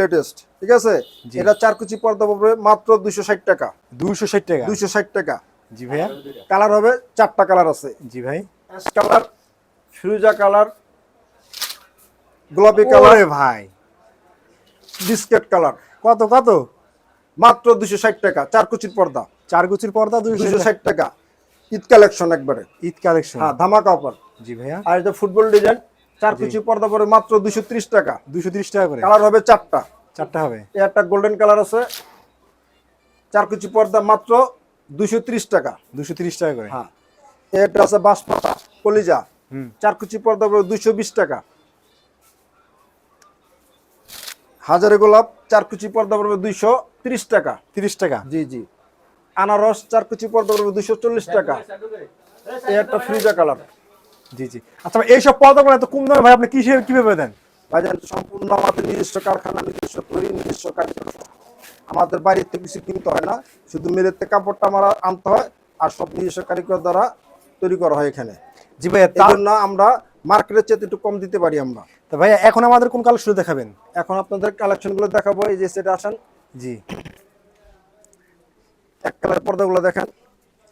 Latest ঠিক আছে? এটা চার কুচি পর্দা পড়বে মাত্র দুইশো ষাট টাকা। দুইশো ষাট টাকা? দুইশো ষাট টাকা। জি ভাইয়া। কালার হবে চারটা কালার আছে। জি ভাই। অ্যাশ কালার ফিরোজা কালার গোলাপি কালার ভাই। Biscuit colour. কত কত? মাত্র দুশো ষাট টাকা চার কুচির পর্দা। চার গুচির পর্দা দুইশো দুশো ষাট টাকা। ঈদ কালেকশন একবারে। ঈদ কালেকশন। হ্যাঁ ধামাকা অফার। জি ভাইয়া। আর এটা ফুটবল ডিজাইন। চার কুচি পর্দা পরে মাত্র দুশো ত্রিশ টাকা। দুইশো তিরিশ টাকা করে। কালার হবে চারটা। চারটা হবে। একটা গোল্ডেন কালার আছে। চার কুচি পর্দা মাত্র দুশো ত্রিশ টাকা। দুশো তিরিশ টাকা করে। হ্যাঁ। এটা আছে বাঁশপাতা কলিজা। চার কুচি পর্দা পরে দুইশো বিশ টাকা। হাজারে গোলাপ চার কুচি পর্দা পড়বে দুইশো ত্রিশ টাকা। তিরিশ টাকা। জি জি। আনারস চার কুচি পর্দা পড়বে দুইশো চল্লিশ টাকা। একটা ফ্রিজা কালার জি জি। আচ্ছা ভাই এইসব পর্দাগুলো এত কম দামে ভাই আপনি কিসে কীভাবে দেন? বাজার সম্পূর্ণ আমাদের নিজস্ব কারখানা নিজস্ব তৈরি নিজস্ব কারিগর আমাদের বাড়িতে কিছু কিনতে হয় না শুধু মেরেতে কাপড়টা আমরা আনতে হয় আর সব নিজস্ব কারিগর দ্বারা তৈরি করা হয় এখানে। জি ভাই এই জন্য আমরা মার্কেটের চেয়ে একটু কম দিতে পারি আমরা। তা ভাই এখন আমাদের কোন কালেকশন দেখাবেন? এখন আপনাদের কালেকশনগুলো দেখাবো এই যে সেটা আসেন। জি। এক কালার পর্দাগুলো দেখেন।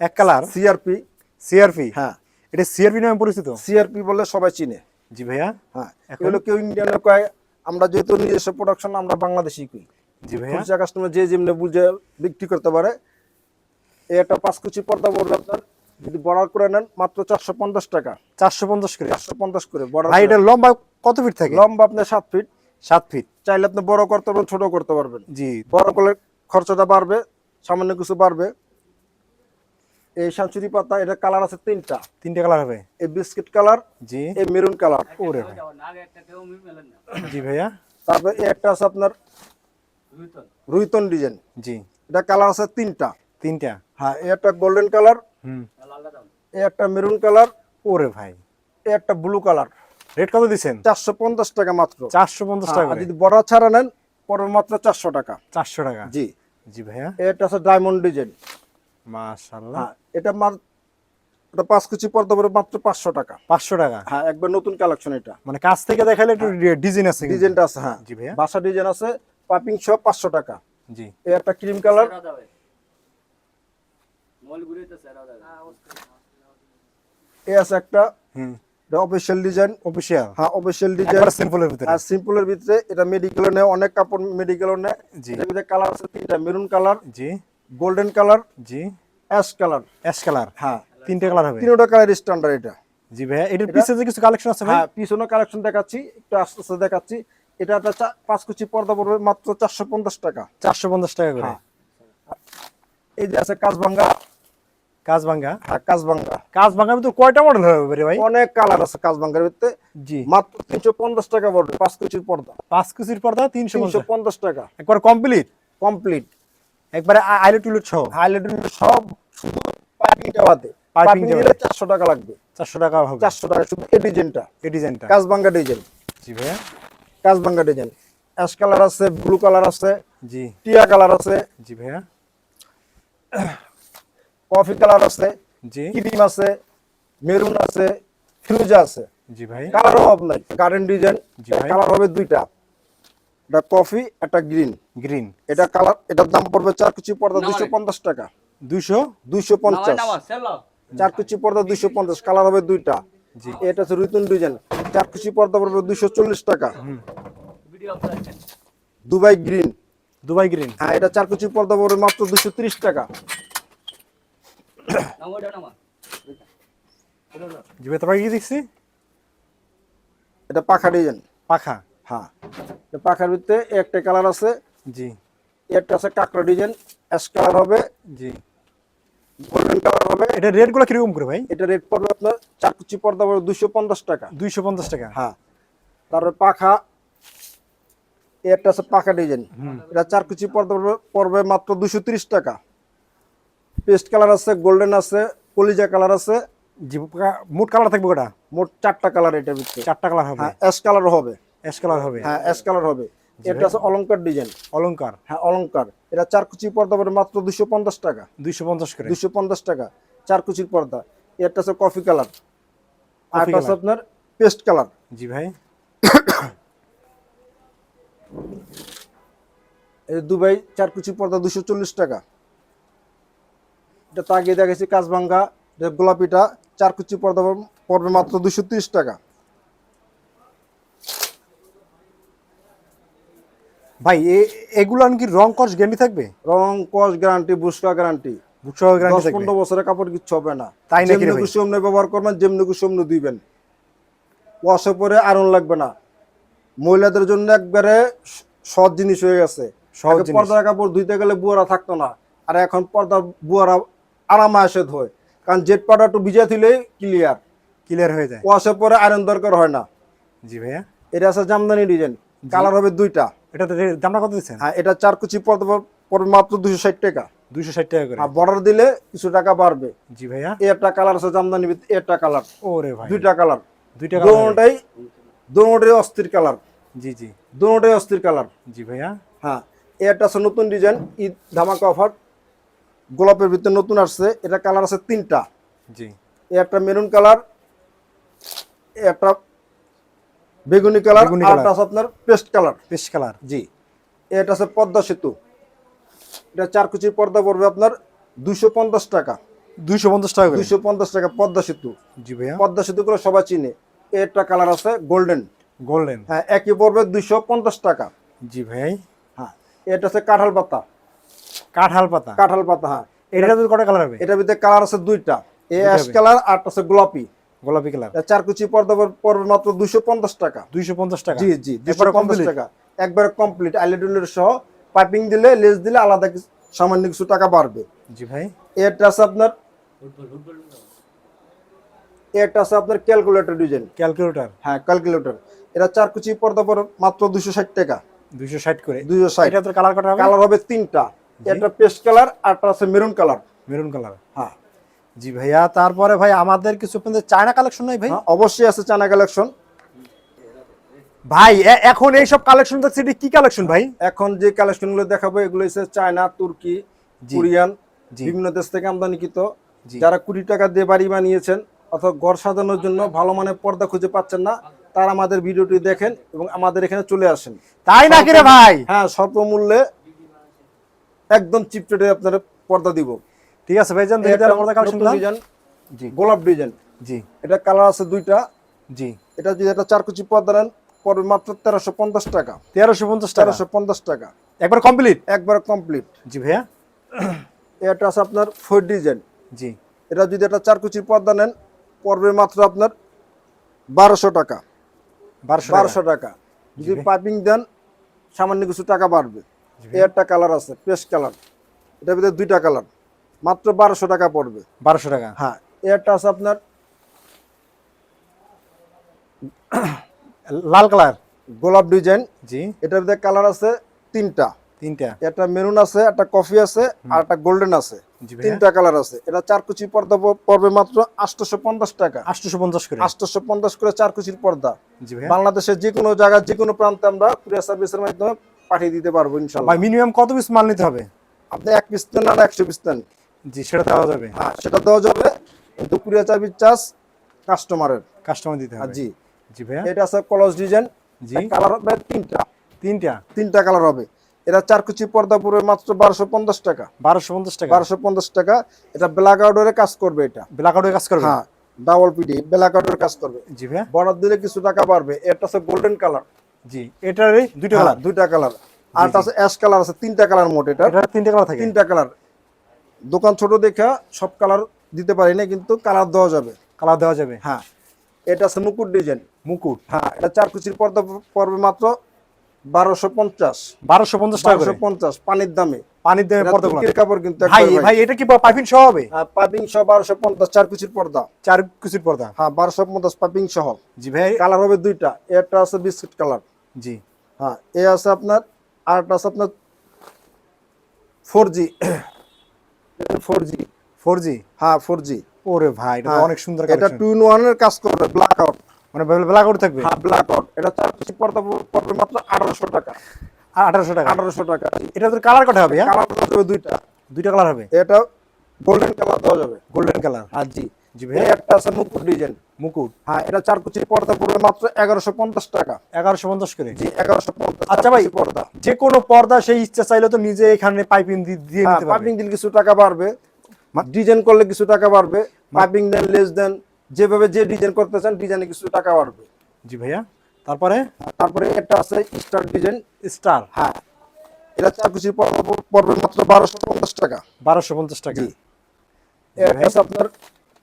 এক কালার? সিআরপি সিআরপি হ্যাঁ। এটা সিআরপি নামে পরিচিত? সিআরপি বলে সবাই চিনে। জি ভাইয়া। হ্যাঁ? এগুলো কেউ ইন্ডিয়ানে কয় আমরা যেহেতু নিজস্ব প্রোডাকশন আমরা বাংলাদেশি কই জি ভাইয়া। খুচরা কাস্টমার যে যেমনি বুঝে বিক্রি করতে পারে একটা পাঁচ কুচি পর্দা পড়বে আপনার যদি বর্ডার করে নেন মাত্র চারশো পঞ্চাশ টাকা। চারশো পঞ্চাশ করে? চারশো পঞ্চাশ করে বর্ডার ভাই এটা লম্বা কত ফিট থাকে? লম্বা আপনার সাত ফিট সাত ফিট চাইলে আপনি বড় করতে পারবেন ছোট করতে পারবেন। জি। বড় করলে খরচাটা বাড়বে সামান্য কিছু বাড়বে। এই সাঁচুরি পাতা এটা কালার আছে তিনটা। তিনটে কালার হবে? এই বিস্কিট কালার জি। এই মেরুন কালার। ওরে ভাই। জি ভাইয়া। তারপর একটা আছে আপনার রুইতন ডিজাইন। জি। এটা কালার আছে তিনটা। তিনটা? হ্যাঁ এই একটা গোল্ডেন কালার হুম। এই একটা মেরুন কালার ওরে ভাই। এই একটা ব্লু কালার। রেট কত দিচ্ছেন? চারশো পঞ্চাশ টাকা মাত্র। চারশো পঞ্চাশ টাকা হ্যাঁ, করে। যদি বড় ছাড়া নেন পড়বে মাত্র চারশো টাকা। চারশো টাকা। জি। জি ভাইয়া। এটা আছে ডায়মন্ড ডিজাইন। মাশাল্লাহ হ্যাঁ এটা মার এটা পাঁচ কুচি পর্দা পড়বে মাত্র পাঁচশো টাকা। পাঁচশো টাকা? হ্যাঁ একবার নতুন কালেকশন এটা। মানে কাছ থেকে দেখালে একটু ডিজাইন আছে ডিজাইনটা আছে হ্যাঁ। জি ভাইয়া। বাসা ডিজাইন আছে পাইপিং সব পাঁচশো টাকা। জি। এই একটা ক্রিম কালার। এই আছে একটা। হুম। অফিসিয়াল ডিজাইন অফিসিয়াল হ্যাঁ অফিসিয়াল ডিজাইন সিম্পলের ভিতরে। আর সিম্পলের ভিতরে। এটা মেডিকেলও নেয় অনেক কাপড় মেডিকেলও নেয়। জি। এটার ভিতরে কালার আছে তিনটা মেরুন কালার। জি। গোল্ডেন কালার জি। অ্যাশ কালার অ্যাশ কালার হ্যাঁ। তিনটে কালার হবে। তিনটা কালার স্ট্যান্ডার্ড এটা। জি ভাইয়া এটার পিছে যে কিছু কালেকশন আছে ভাই? হ্যাঁ পিছনে কালেকশন দেখাচ্ছি একটু আস্তে আস্তে দেখাচ্ছি। এটা একটা পাঁচ কুচি পর্দা পড়বে মাত্র চারশো পঞ্চাশ টাকা। চারশো পঞ্চাশ টাকা করে। হ্যাঁ। এই যে আছে কাজভাঙ্গা কাজ ভাঙ্গা হ্যাঁ কাজভাঙ্গা কাজ ভাঙ্গার ভিতরে কয়টা মডেল হবে রে ভাই? অনেক কালার আছে কাজভাঙ্গার ভিতরে। জি। মাত্র তিনশো পঞ্চাশ টাকা পড়বে পাঁচ কুচির পর্দা। পাঁচ কুচির পর্দা তিনশো তিনশো পঞ্চাশ টাকা। একবার কমপ্লিট কমপ্লিট একবারে আইলে টুলেট সহ। হাইলাইট সব শুধু বাদে Piping পাইপিং দিলে চারশো টাকা লাগবে। চারশো টাকা হবে। চারশো টাকা শুধু এই ডিজাইনটা। এই ডিজাইনটা। কাজভাঙ্গা ডিজাইন। জি ভাইয়া। কাজভাঙ্গা ডিজাইন। অ্যাশ কালার আছে ব্লু কালার আছে জি। টিয়া কালার আছে জি ভাইয়া। কফি কালার আছে জি। ক্রিম আছে মেরুন আছে ফিরোজা আছে। জি ভাই। কালার অভাব নাই। কারেন্ট ডিজাইন জি ভাই। কালার হবে দুইটা। একটা কফি একটা গ্রিন। গ্রিন। এটা কালার এটার দাম পড়বে চার কুচি পর্দা দুইশো পঞ্চাশ টাকা। দুশো দুইশো পঞ্চাশ। চার কুচি পর্দা দুইশো পঞ্চাশ কালার হবে দুইটা। জি। এটা হচ্ছে রিতুন ডিজাইন। চার কুচি পর্দা পড়বে দুইশো চল্লিশ টাকা। Dubai green. Dubai green. হ্যাঁ এটা চার কুচি পর্দা পড়বে মাত্র দুশো ত্রিশ টাকা। জি দেখছি? এটা পাখা ডিজাইন। পাখা। হ্যাঁ। এটা পাখার ভিতরে একটা কালার আছে। জি। একটা আছে কাঁকড়া ডিজাইন অ্যাশ কালার হবে। জি। গোল্ডেন কালার হবে। এটা রেটগুলো কীরকম করে ভাই? এটা রেট পড়বে আপনার চার কুচি পর্দা পড়বে দুশো পঞ্চাশ টাকা। দুইশো পঞ্চাশ টাকা। হ্যাঁ। তারপরে পাখা একটা আছে পাখা ডিজাইন এটা চার কুচি পর্দা পড়বে মাত্র দুশো তিরিশ টাকা। পেস্ট কালার আছে গোল্ডেন আছে কলিজা কালার আছে। জি মোট কালার থাকবে ওটা মোট চারটা কালার এটার ভিতরে। চারটা কালার হবে। হ্যাঁ অ্যাশ কালার হবে। অ্যাশ কালার হবে। হ্যাঁ অ্যাশ কালার হবে এটা আছে অলংকার ডিজাইন। অলংকার। হ্যাঁ অলংকার। এটা চার কুচি পর্দা পড়বে মাত্র দুশো পঞ্চাশ টাকা। দুইশো পঞ্চাশ করে। দুশো পঞ্চাশ টাকা। চার কুচির পর্দা। এটা আছে কফি কালার। আর আছে আপনার পেস্ট কালার। জি ভাই। এই দুবাই চার কুচি পর্দা দুশো চল্লিশ টাকা। এটা তাগিয়ে দেখেছি কাজভাঙ্গা এটা গোলাপিটা চার কুচি পর্দা পড়বে মাত্র দুশো তিরিশ টাকা। ভাই এগুলো কি রং কস গ্যারান্টি থাকবে? রং কস গ্যারান্টি বুসকা গ্যারান্টি দশ গ্যারান্টি থাকবে? পনেরো বছরের কাপড় কিচ্ছু হবে না। তাই নাকি যেমনি খুশি অমনি ব্যবহার করবেন যেমনি খুশি অমনি দিবেন। ওয়াশে পরে আয়রন লাগবে না। মহিলাদের জন্য একবারে সহজ জিনিস হয়ে গেছে। সহজ। পর্দার কাপড় ধুইতে গেলে বুয়ারা থাকতো না। আর এখন পর্দা বুয়ারা আরামে আসে ধোয়। কারণ জেট পাউডার একটু ভিজা দিলেই ক্লিয়ার ক্লিয়ার হয়ে যায়। ওয়াশে পরে আয়রন দরকার হয় না। জি ভাইয়া। এটা আছে জামদানি ডিজাইন কালার হবে দুইটা। এটাতে দামটা কত দিচ্ছেন? হ্যাঁ এটা চার কুচি পড়বে মাত্র দুশো ষাট টাকা। দুইশো ষাট টাকা করে। আর বর্ডার দিলে কিছু টাকা বাড়বে। জি ভাইয়া। একটা কালার আছে জামদানি একটা কালার ওরে ভাই। দুইটা কালার দুইটা। দুটাই দুটাই অস্থির কালার জি জি। দুটাই অস্থির কালার জি ভাইয়া। হ্যাঁ এ একটা আছে নতুন ডিজাইন ঈদ ধামাকা অফার গোলাপের ভিতরে নতুন আসছে এটা কালার আছে তিনটা। জি। একটা মেরুন কালার একটা বেগুনি কালার আর আছে আপনার পেস্ট কালার। পেস্ট কালার জি। এটা আছে পদ্মা সেতু। এটা চার কুচির পর্দা পড়বে আপনার দুইশো পঞ্চাশ টাকা। দুইশো পঞ্চাশ টাকা দুইশো পঞ্চাশ টাকা পদ্মা সেতু। জি ভাইয়া। পদ্মা সেতু করে সবাই চিনে। এটা কালার আছে গোল্ডেন। গোল্ডেন। হ্যাঁ একই পড়বে দুইশো পঞ্চাশ টাকা। জি ভাই। হ্যাঁ এটা আছে কাঁঠাল পাতা। কাঁঠাল পাতা? কাঁঠাল পাতা হ্যাঁ। এটা কটা কালার হবে? এটার ভিতরে কালার আছে দুইটা। এ অ্যাশ কালার আর আছে গোলাপি। গোলাপি কালার। এটা চার কুচি পর্দা পর- পড়বে মাত্র দুইশো পঞ্চাশ টাকা। দুইশো পঞ্চাশ টাকা? জি জি দুইশো পঞ্চাশ? টাকা। একবারে কমপ্লিট আইলেটুলের সহ পাইপিং দিলে লেস দিলে আলাদা সামান্য কিছু টাকা বাড়বে। জি ভাই। এটা আছে আপনার এটা আছে আপনার ক্যালকুলেটর ডিজাইন ক্যালকুলেটর হ্যাঁ ক্যালকুলেটর এটা চার কুচি পর্দা পর মাত্র দুইশো ষাট টাকা। দুইশো ষাট করে? দুইশো ষাট। এটা তো কালার কটা হবে? কালার হবে তিনটা। একটা পেস্ট কালার আর আছে মেরুন কালার। Maroon colour. হ্যাঁ। জি ভাইয়া তারপরে ভাই আমাদের কিছু আপনাদের চায়না কালেকশন নাই ভাই? হ্যাঁ, অবশ্যই আছে চায়না কালেকশন ভাই এখন এইসব কালেকশন দেখছি এটা কি কালেকশন ভাই? এখন যে কালেকশনগুলো দেখাবো এগুলো হচ্ছে চায়না তুর্কি। কোরিয়ান বিভিন্ন দেশ থেকে আমদানিকৃত। যারা কোটি টাকা দিয়ে বাড়ি বানিয়েছেন অথবা ঘর সাজানোর জন্য ভালো মানের পর্দা খুঁজে পাচ্ছেন না তারা আমাদের ভিডিওটি দেখেন এবং আমাদের এখানে চলে আসেন। তাই নাকি রে ভাই? হ্যাঁ স্বল্প মূল্যে একদম চিপ রেটে আপনার পর্দা দিব। ঠিক আছে ভাই জান দেখি তাহলে আমাদের কালেকশন ডিজাইন। জি। গোলাপ ডিজাইন। জি। এটা কালার আছে দুইটা। জি। এটা যদি একটা চার কুচি পর্দা নেন পড়বে মাত্র তেরোশো পঞ্চাশ টাকা। তেরোশো পঞ্চাশ টাকা। তেরোশো পঞ্চাশ টাকা। একবার কমপ্লিট একবার কমপ্লিট জি ভাইয়া। এটা আছে আপনার ফোর ডিজাইন। জি। এটা যদি একটা চার কুচির পর্দা নেন পড়বে মাত্র আপনার বারোশো টাকা। বারোশো বারোশো টাকা। যদি পাইপিং দেন সামান্য কিছু টাকা বাড়বে। একটা কালার আছে পেস্ট কালার। এটার ভিতরে দুইটা কালার। মাত্র বারোশো টাকা পড়বে। বারোশো টাকা? হ্যাঁ একটা আছে আপনার লাল কালার? গোলাপ ডিজাইন। জি। এটার ভিতরে কালার আছে তিনটা। তিনটা? একটা মেরুন আছে একটা কফি আছে আর একটা গোল্ডেন আছে। তিনটা কালার আছে। এটা চার কুচি পর্দা পড়বে মাত্র আটশোশো পঞ্চাশ টাকা। আটশোশো পঞ্চাশ করে? আটশোশো পঞ্চাশ করে চার কুচির পর্দা। বাংলাদেশের যে কোনো জায়গায় যে কোনো প্রান্তে আমরা কুরিয়ার সার্ভিসের মাধ্যমে পাঠিয়ে দিতে পারব ইনশাল্লাহ। মিনিমাম কত পিস মাল নিতে হবে? আপনি এক পিস নেন আর একশো পিস নেন। জি সেটা দেওয়া যাবে। হ্যাঁ সেটা দেওয়া যাবে। কিন্তু কুরিয়ার চার্জ চার্জ কাস্টমারের কাস্টমার দিতে হবে। জি। জি ভাইয়া। এটা আছে কলস ডিজাইন জি। কালার হবে তিনটা। তিনটা? তিনটা কালার হবে। এটা চার কুচি পর্দা পড়বে মাত্র বারোশো পঞ্চাশ টাকা। বারোশো পঞ্চাশ টাকা? বারোশো পঞ্চাশ টাকা। এটা ব্ল্যাক আউটের কাজ করবে এটা। ব্ল্যাক আউটের কাজ করবে? হ্যাঁ ডাবল পিডি ব্ল্যাক আউটের কাজ করবে। জি ভাইয়া। বর্ডার দিলে কিছু টাকা বাড়বে। এটা আছে গোল্ডেন কালার জি এটারই দুইটা কালার দুইটা কালার আর আছে অ্যাশ কালার আছে তিনটা কালার মোট এটা। এটা তিনটা কালার থাকে? তিনটা কালার দোকান ছোট দেখা সব কালার দিতে পারি না কিন্তু কালার দেওয়া যাবে। কালার দেওয়া যাবে? হ্যাঁ। এটা আছে মুকুট ডিজাইন মুকুট? হ্যাঁ এটা চার কুচির পর্দা পড়বে মাত্র বারোশো পঞ্চাশ। বারোশো পঞ্চাশ বারোশো পঞ্চাশ পানির দামে। পানির দামে পর্দা কাপড় কিন্তু ভাই ভাই এটা কি পাইপিং সহ হবে? পাইপিং সহ বারোশো পঞ্চাশ চার কুচির পর্দা। চার কুচির পর্দা? হ্যাঁ বারোশো পঞ্চাশ পাইপিং সহ। জি ভাই। কালার হবে দুইটা। একটা আছে বিস্কুট কালার জি। হ্যাঁ এ আছে আপনার আর একটা আছে আপনার four G four G four G হ্যাঁ ফোর জি ওরে ভাই এটা অনেক সুন্দর এটা টু ইন ওয়ানের কাজ করবে ব্ল্যাক আউট মানে ব্ল্যাক আউট থাকবে? হ্যাঁ ব্ল্যাক আউট এটা চার কুচি পর্দা পড়বে মাত্র আঠারোশো টাকা। আর আঠারোশো টাকা? আঠারোশো টাকা। এটা তোর কালার কটা হবে হ্যাঁ? কালার দেওয়া যাবে দুইটা। দুইটা কালার হবে? এটা গোল্ডেন কালার দেওয়া যাবে। গোল্ডেন কালার আর জি। জি ভাই। একটা আছে মুকুট ডিজাইন মুকুট। হ্যাঁ এটা চার কুচি পর্দা পড়বে মাত্র এগারোশো পঞ্চাশ টাকা। এগারোশো পঞ্চাশ করে? জি এগারোশো পঞ্চাশ আচ্ছা ভাই। পর্দা। যে কোনো পর্দা সেই ইচ্ছা চাইলে তো নিজে এখানে পাইপিং দিয়ে হ্যাঁ পাইপিং দিলে কিছু টাকা বাড়বে। ডিজাইন করলে কিছু টাকা বাড়বে। পাইপিং দেন লেস দেন যেভাবে যে ডিজাইন করতে চান ডিজাইনে কিছু টাকা বাড়বে। জি ভাইয়া তারপরে? তারপরে একটা আছে স্টার ডিজাইন। স্টার? হ্যাঁ এটা চার কুচি পড়বে মাত্র বারোশো পঞ্চাশ টাকা। বারোশো পঞ্চাশ টাকা। জি। আপনার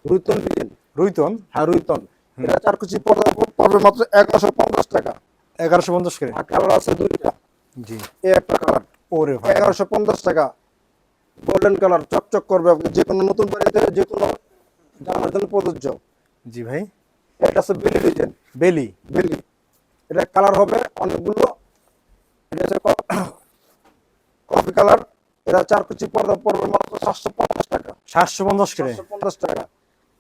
রুইতন ডিজাইন। রুইতন? হ্যাঁ রুইতন। এটা চার কুচি পর্দা পড়বে মাত্র এগারোশো পঞ্চাশ টাকা। এগারোশো পঞ্চাশ করে কালার আছে দুইটা। জি। এই একটা কালার। ওরে ভাই। এগারোশো পঞ্চাশ টাকা। গোল্ডেন কালার চকচক করবে আপনি যে কোনো নতুন বাড়িতে যে কোনো জানার জন্য প্রযোজ্য। জি ভাই। এটা আছে বেলি ডিজাইন বেলি বেলি এটা কালার হবে অনেকগুলো। এটা হচ্ছে কফি কালার। এটা চার কুচি পর্দা পড়বে মাত্র সাতশো পঞ্চাশ টাকা। সাতশো পঞ্চাশ করে পঞ্চাশ টাকা।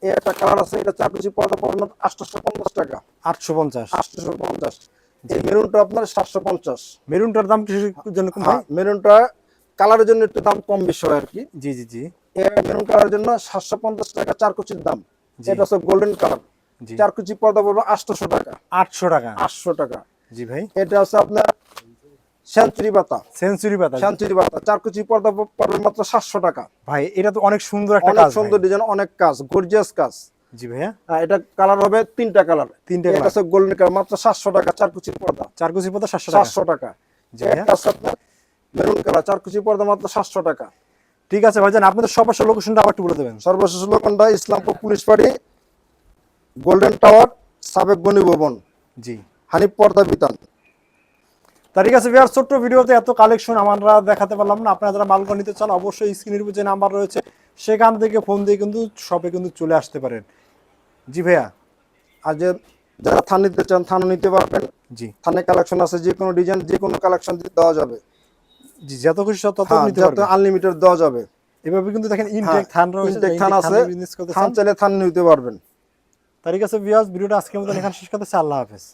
একটা কালার আছে এটা পর্দা আটশোশো পঞ্চাশ টাকা। আটশো পঞ্চাশ। আটশোশো পঞ্চাশ। এই মেরুনটা আপনার সাতশো পঞ্চাশ। মেরুনটার দাম কিসের জন্য কম হ্যাঁ? মেরুনটা কালারের জন্য একটু দাম কম বেশি হয় আর কি। জি জি জি। মেরুন কালারের জন্য সাতশো পঞ্চাশ টাকা চার কুচির দাম। এটা হচ্ছে গোল্ডেন কালার জি। চার কুচি পর্দা পড়বে আটশোশো টাকা। আটশো টাকা। আটশো টাকা। জি ভাই। এটা হচ্ছে আপনার সেঞ্চুরি বাতা সেঞ্চুরি পাতা সেঞ্চুরি বাতা চার কুচি পর্দা পড়বে মাত্র সাতশো টাকা। ভাই এটা তো অনেক সুন্দর একটা কাজ সুন্দর ডিজাইন অনেক কাজ গর্জিয়াস কাজ। জি ভাইয়া। এটা কালার হবে তিনটা কালার তিনটা colour। হচ্ছে গোল্ডেন কালার মাত্র সাতশো টাকা চারকুচির পর্দা। পাতা সাতশো টাকা। জি ভাইয়া। মেরুন কালার চারকুচি পর্দা মাত্র সাতশো টাকা। ঠিক আছে ভাইজান আপনাদের সবার লোকেশনটা আবার একটু বলে দেবেন। সর্বশেষ লোকনটা ইসলামপুর পুলিশ পাড়ি গোল্ডেন টাওয়ার সাবেক গণি ভবন। জি। হানিফ পর্দা বিতান। তা ঠিক আছে বিয়ার ছোট্ট ভিডিওতে এত কালেকশন আমরা দেখাতে পারলাম না। আপনারা যারা মালগুলো নিতে চান অবশ্যই স্ক্রিনের উপর যে নাম্বার রয়েছে সেখান থেকে ফোন দিয়ে কিন্তু শপে কিন্তু চলে আসতে পারেন। জি ভাইয়া? আর যে যারা থান নিতে চান থানও নিতে পারবেন। জি। থানে কালেকশন আছে যে কোনো ডিজাইন যে কোনো কালেকশন দেওয়া যাবে। জি যত খুশি তত হ্যাঁ, নিতে যত পারবেন আনলিমিটেড দেওয়া যাবে। এভাবে কিন্তু দেখেন ইনটেক হ্যাঁ, থান রয়েছে intake থান আছে। থান চাইলে থান নিতে পারবেন। তা ঠিক আছে বিয়াস ভিডিওটা আজকের মতন এখানে শেষ করতেছি। আল্লাহ হাফেজ।